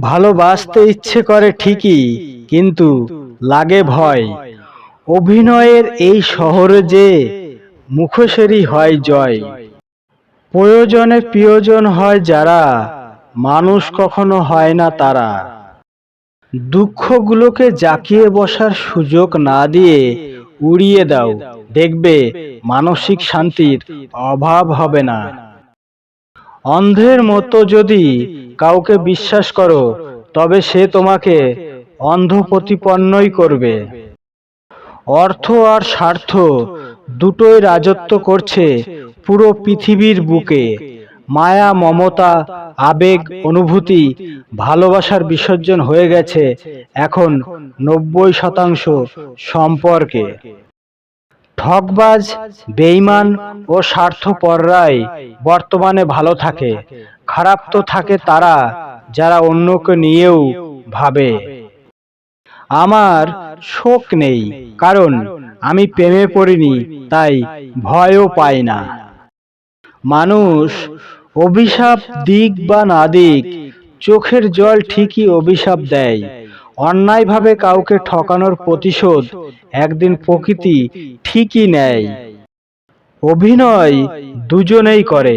ভালোবাসতে ইচ্ছে করে ঠিকই, কিন্তু লাগে ভয়। অভিনয়ের এই শহরে যে মুখোশেরই হয় জয়। প্রয়োজনে প্রিয়জন হয় যারা, মানুষ কখনো হয় না তারা। দুঃখগুলোকে জাকিয়ে বসার সুযোগ না দিয়ে উড়িয়ে দাও। দেখবে মানসিক শান্তির অভাব হবে না। অন্ধের মতো যদি কাউকে বিশ্বাস করো, তবে সে তোমাকে অন্ধ প্রতিপন্নই করবে। অর্থ আর স্বার্থ দুটোই রাজত্ব করছে পুরো পৃথিবীর বুকে। মায়া, মমতা, আবেগ, অনুভূতি, ভালোবাসার বিসর্জন হয়ে গেছে এখন নব্বই শতাংশ সম্পর্কে। ঠকবাজ বেইমান ও স্বার্থপররাই বর্তমানে ভালো থাকে। খারাপ তো থাকে তারা, যারা অন্যকে নিয়েও ভাবে। আমার শোক নেই, কারণ আমি প্রেমে পড়িনি, তাই ভয়ও পাই না। মানুষ অভিশাপ দিক বা না দিক, চোখের জল ঠিকই অভিশাপ দেয়। অন্যায়ভাবে কাউকে ঠকানোর প্রতিশোধ একদিন প্রকৃতি ঠিকই নেয়। অভিনয় দুজনেই করে,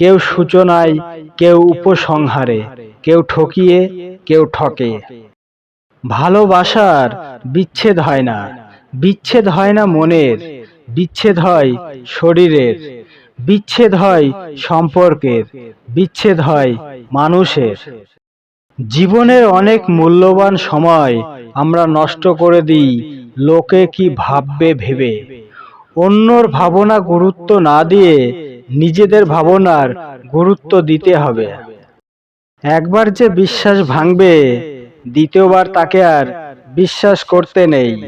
কেউ সূচনায়, কেউ উপসংহারে, কেউ ঠকিয়ে, কেউ ঠকে। ভালোবাসার বিচ্ছেদ হয় না, বিচ্ছেদ হয় না মনের, বিচ্ছেদ হয় শরীরের, বিচ্ছেদ হয় সম্পর্কের, বিচ্ছেদ হয় মানুষের। জীবনের অনেক মূল্যবান সময় আমরা নষ্ট করে দিই, লোকে কি ভাববে ভেবে। অন্যর ভাবনা গুরুত্ব না দিয়ে নিজেদের ভাবনার গুরুত্ব দিতে হবে। একবার যে বিশ্বাস ভাঙবে, দ্বিতীয়বার তাকে আর বিশ্বাস করতে নেই।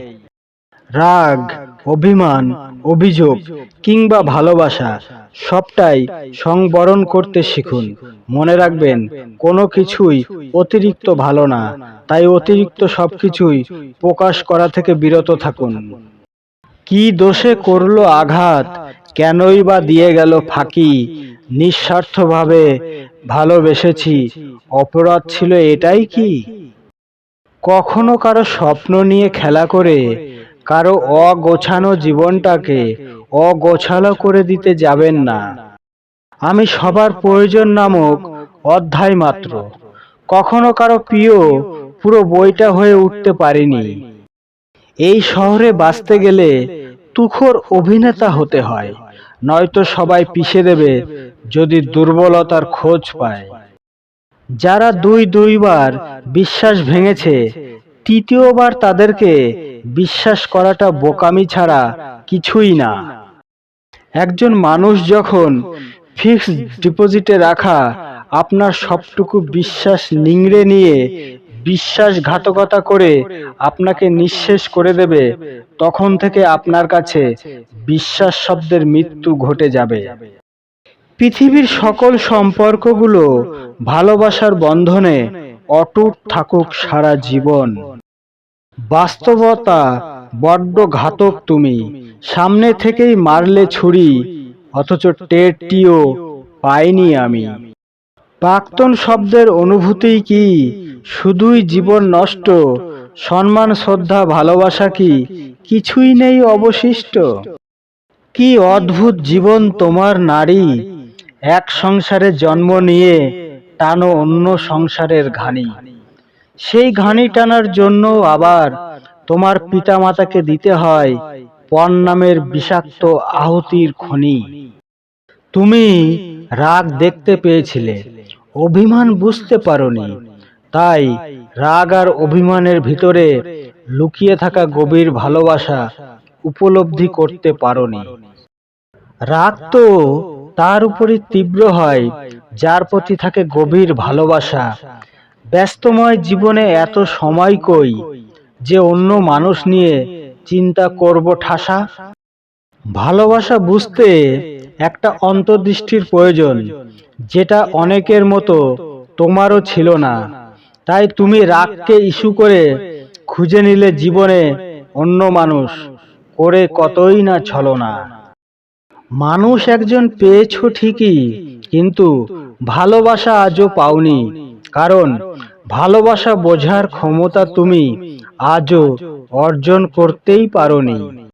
রাগ, অভিমান, অভিযোগ কিংবা ভালোবাসা সবটাই সংবরণ করতে শিখুন। মনে রাখবেন, কোনো কিছুই অতিরিক্ত ভালো না। তাই অতিরিক্ত সবকিছুই প্রকাশ করা থেকে বিরত থাকুন। কি দোষে করল আঘাত? কেনই বা দিয়ে গেল ফাঁকি? নিঃস্বার্থভাবে ভালোবেসেছি। অপরাধ ছিল এটাই কি? কখনো কারও স্বপ্ন নিয়ে খেলা করে, কারও অগোছানো জীবনটাকে অগোছালো করে দিতে যাবেন না। আমি সবার প্রয়োজন নামক অধ্যায় মাত্র। কখনো কারও প্রিয় পুরো বইটা হয়ে উঠতে পারিনি। এই শহরে বাঁচতে গেলে তুখোর অভিনেতা হতে হয়, নয়তো সবাই পিষে দেবে যদি দুর্বলতার খোঁজ পায়। যারা দুই দুইবার বিশ্বাস ভেঙেছে, তৃতীয়বার তাদেরকে বিশ্বাস করাটা বোকামি ছাড়া কিছুই না। একজন মানুষ যখন ফিক্সড ডিপোজিটে রাখা আপনার সবটুকু বিশ্বাস নিংড়ে নিয়ে বিশ্বাসঘাতকতা করে আপনাকে নিঃশেষ করে দেবে তখন থেকে আপনার কাছে বিশ্বাস শব্দের মৃত্যু ঘটে যাবে। পৃথিবীর সকল সম্পর্কগুলো ভালোবাসার বন্ধনে অটুট থাকুক সারা জীবন। বাস্তবতা বড্ড ঘাতক তুমি। সামনে থেকেই মারলে ছুরি, অথচ টেরটিও পাইনি আমি। প্রাক্তন শব্দের অনুভূতি কি? শুধুই জীবন নষ্ট? সম্মান, শ্রদ্ধা, ভালোবাসা কি? কিছুই নেই অবশিষ্ট? কি অদ্ভুত জীবন তোমার নারী। এক সংসারে জন্ম নিয়ে টানো অন্য সংসারের ঘানি। সেই ঘানি টানার জন্য আবার তোমার পিতামাতাকে দিতে হয় পণ নামের বিষাক্ত আহুতির খনি। তুমি রাগ দেখতে পেয়েছিলে। অভিমান বুঝতে পারোনি। তাই রাগ আর অভিমানের ভিতরে লুকিয়ে থাকা গভীর ভালোবাসা উপলব্ধি করতে পারোনি। রাগ তো তার উপরই তীব্র হয় যার প্রতি থাকে গভীর ভালোবাসা। ব্যস্তময় জীবনে এত সময় কই? যে অন্য মানুষ নিয়ে চিন্তা করব ঠাসা। ভালোবাসা বুঝতে একটা অন্তর্দৃষ্টির প্রয়োজন, যেটা অনেকের মতো তোমারও ছিল না। তাই তুমি রাগকে ইস্যু করে খুঁজে নিলে জীবনে অন্য মানুষ করে কতই না ছলনা মানুষ একজন পেয়েছ ঠিকই, কিন্তু ভালোবাসা আজও পাওনি। কারণ ভালোবাসা বোঝার ক্ষমতা তুমি আজও অর্জন করতেই পারোনি।